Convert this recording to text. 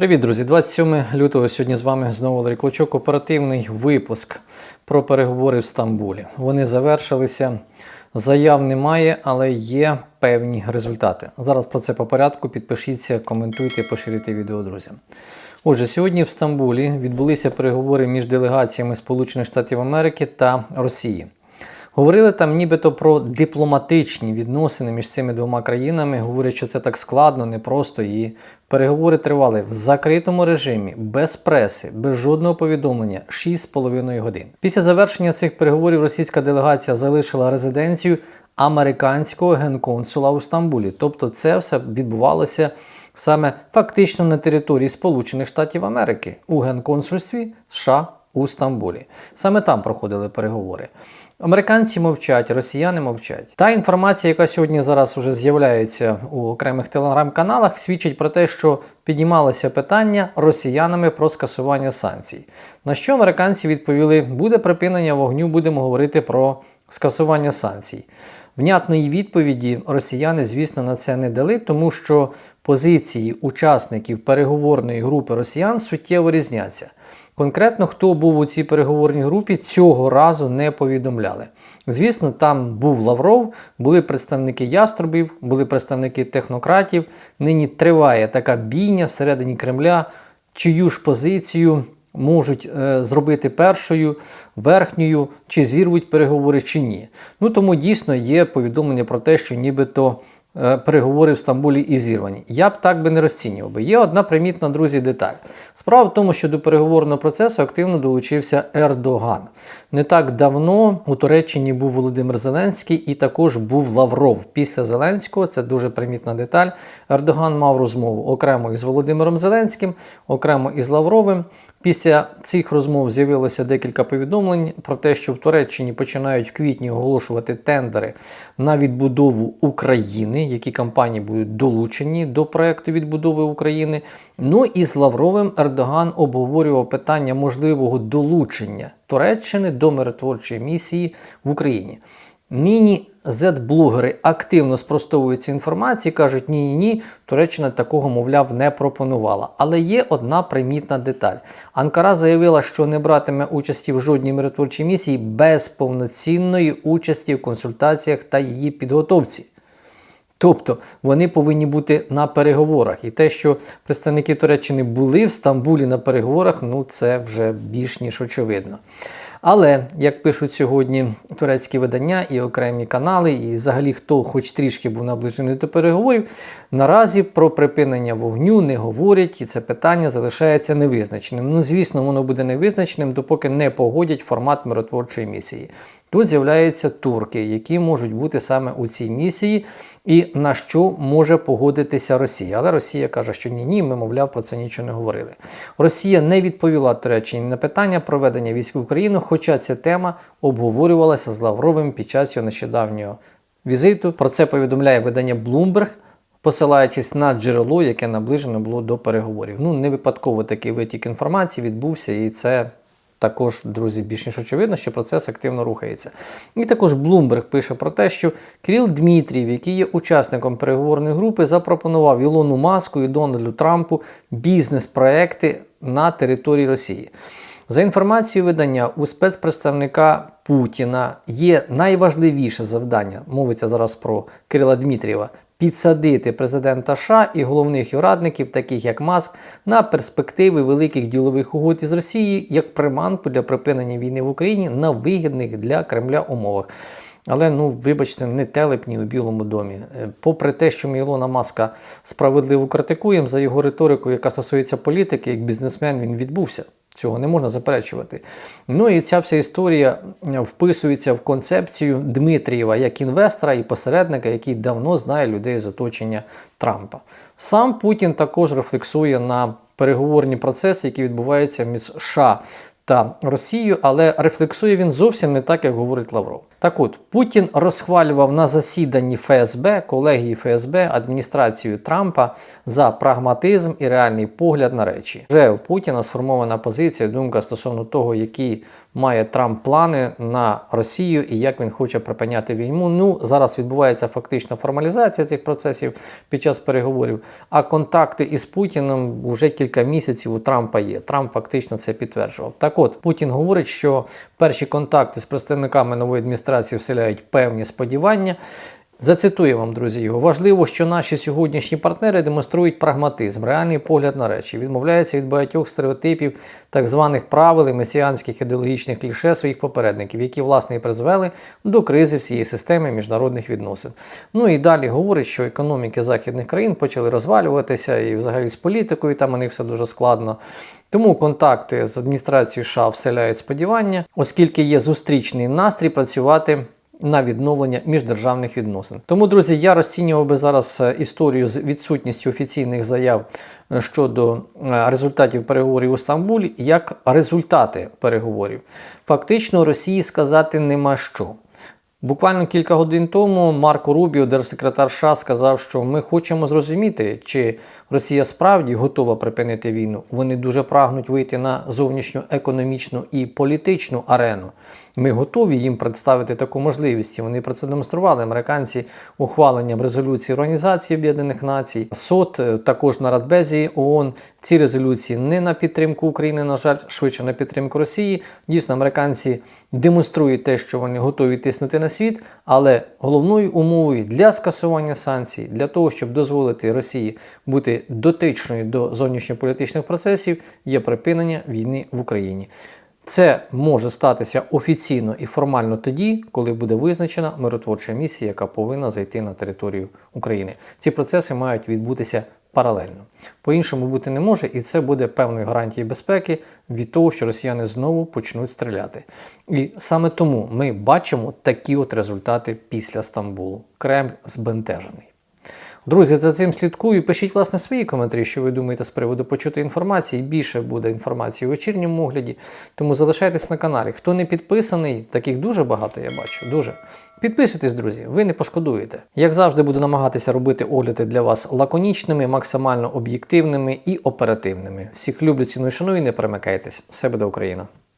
Привіт, друзі! 27 лютого сьогодні з вами знову Валерій Клочок. Оперативний випуск про переговори в Стамбулі. Вони завершилися. Заяв немає, але є певні результати. Зараз про це по порядку. Підпишіться, коментуйте, поширюйте відео друзям. Отже, сьогодні в Стамбулі відбулися переговори між делегаціями Сполучених Штатів Америки та Росії. Говорили там нібито про дипломатичні відносини між цими двома країнами. Говорять, що це так складно, непросто. І переговори тривали в закритому режимі, без преси, без жодного повідомлення 6,5 годин. Після завершення цих переговорів російська делегація залишила резиденцію американського генконсула у Стамбулі. Тобто, це все відбувалося саме фактично на території Сполучених Штатів Америки у генконсульстві США у Стамбулі. Саме там проходили переговори. Американці мовчать, росіяни мовчать. Та інформація, яка сьогодні зараз уже з'являється у окремих телеграм-каналах, свідчить про те, що піднімалося питання росіянами про скасування санкцій. На що американці відповіли: буде припинення вогню, будемо говорити про скасування санкцій. Внятної відповіді росіяни, звісно, на це не дали, тому що позиції учасників переговорної групи росіян суттєво різняться. Конкретно, хто був у цій переговорній групі, цього разу не повідомляли. Звісно, там був Лавров, були представники яструбів, були представники технократів. Нині триває така бійня всередині Кремля, чию ж позицію можуть е, зробити першою, верхньою, чи зірвуть переговори, чи ні. Ну тому дійсно є повідомлення про те, що нібито. е, Переговори в Стамбулі і зірвані. Я б так би не розцінював. Є одна примітна, друзі, деталь. Справа в тому, що до переговорного процесу активно долучився Ердоган. Не так давно у Туреччині був Володимир Зеленський і також був Лавров. Після Зеленського це дуже примітна деталь. Ердоган мав розмову окремо із Володимиром Зеленським, окремо із Лавровим. Після цих розмов з'явилося декілька повідомлень про те, що в Туреччині починають в квітні оголошувати тендери на відбудову України, які компанії будуть долучені до проекту відбудови України. Ну і з Лавровим Ердоган обговорював питання можливого долучення Туреччини до миротворчої місії в Україні. Нині Z-блогери активно спростовують цю інформацію, кажуть, ні, ні, ні, Туреччина такого, мовляв, не пропонувала. Але є одна примітна деталь. Анкара заявила, що не братиме участі в жодній миротворчій місії без повноцінної участі в консультаціях та її підготовці. Тобто вони повинні бути на переговорах. І те, що представники Туреччини були в Стамбулі на переговорах, ну це вже більш ніж очевидно. Але, як пишуть сьогодні турецькі видання і окремі канали, і взагалі хто хоч трішки був наближений до переговорів, наразі про припинення вогню не говорять, і це питання залишається невизначеним. Ну, звісно, воно буде невизначеним, допоки не погодять формат миротворчої місії. Тут з'являються турки, які можуть бути саме у цій місії, і на що може погодитися Росія. Але Росія каже, що ні, ні, ми, мовляв, про це нічого не говорили. Росія не відповіла Туреччині на питання проведення військ в Україну, хоча ця тема обговорювалася з Лавровим під час його нещодавнього візиту. Про це повідомляє видання Bloomberg, посилаючись на джерело, яке наближено було до переговорів. Ну, не випадково такий витік інформації відбувся, і це також, друзі, більш ніж очевидно, що процес активно рухається. І також Bloomberg пише про те, що Кирил Дмитрієв, який є учасником переговорної групи, запропонував Ілону Маску і Дональду Трампу бізнес-проекти на території Росії. За інформацією видання, у спецпредставника Путіна є найважливіше завдання, мовиться зараз про Кирила Дмитрієва, підсадити президента США і головних його радників, таких як Маск, на перспективи великих ділових угод із Росією як приманку для припинення війни в Україні на вигідних для Кремля умовах. Але ну, вибачте, не телепні у Білому домі. Е, Попри те, що ми Ілона Маска справедливо критикуємо за його риторику, яка стосується політики, як бізнесмен він відбувся. Цього не можна заперечувати. Ну і ця вся історія вписується в концепцію Дмитрієва як інвестора і посередника, який давно знає людей з оточення Трампа. Сам Путін також рефлексує на переговорні процеси, які відбуваються між США та Росію, але рефлексує він зовсім не так, як говорить Лавров. Так от, Путін розхвалював на засіданні ФСБ, колегії ФСБ, адміністрацію Трампа за прагматизм і реальний погляд на речі. Вже у Путіна сформована позиція, думка стосовно того, які має Трамп плани на Росію і як він хоче припиняти війну. Ну зараз відбувається фактично формалізація цих процесів під час переговорів. А контакти із Путіним вже кілька місяців у Трампа є. Трамп фактично це підтверджував. Так от Путін говорить, що перші контакти з представниками нової адміністрації вселяють певні сподівання. Зацитую вам, друзі, його. Важливо, що наші сьогоднішні партнери демонструють прагматизм, реальний погляд на речі, відмовляються від багатьох стереотипів, так званих правил і месіанських ідеологічних кліше своїх попередників, які власне і призвели до кризи всієї системи міжнародних відносин. Ну і далі говорить, що економіки західних країн почали розвалюватися, і взагалі з політикою там у них все дуже складно. Тому контакти з адміністрацією США вселяють сподівання, оскільки є зустрічний настрій працювати на відновлення міждержавних відносин. Тому, друзі, я розцінював би зараз е, історію з відсутністю офіційних заяв е, щодо е, результатів переговорів у Стамбулі як результати переговорів. Фактично, Росії сказати нема що. Буквально кілька годин тому Марко Рубіо, держсекретар США, сказав, що ми хочемо зрозуміти, чи Росія справді готова припинити війну. Вони дуже прагнуть вийти на зовнішню економічну і політичну арену. Ми готові їм представити таку можливість. Вони про це демонстрували американці ухваленням резолюції Організації Об'єднаних Націй, СОТ, також на Радбезі ООН. Ці резолюції не на підтримку України, на жаль, швидше на підтримку Росії. Дійсно, американці демонструють те, що вони готові тиснути на світ, але головною умовою для скасування санкцій, для того, щоб дозволити Росії бути дотичною до зовнішньополітичних процесів, є припинення війни в Україні. Це може статися офіційно і формально тоді, коли буде визначена миротворча місія, яка повинна зайти на територію України. Ці процеси мають відбутися паралельно. По-іншому бути не може, і це буде певною гарантією безпеки від того, що росіяни знову почнуть стріляти. І саме тому ми бачимо такі от результати після Стамбулу. Кремль збентежений. Друзі, за цим слідкую. Пишіть власне свої коментарі, що ви думаєте з приводу почутої інформації. Більше буде інформації у вечірньому огляді. Тому залишайтесь на каналі. Хто не підписаний, таких дуже багато я бачу. Дуже. Підписуйтесь, друзі, ви не пошкодуєте. Як завжди, буду намагатися робити огляди для вас лаконічними, максимально об'єктивними і оперативними. Всіх люблю, ціную, шаную, не перемикайтесь. Все буде Україна!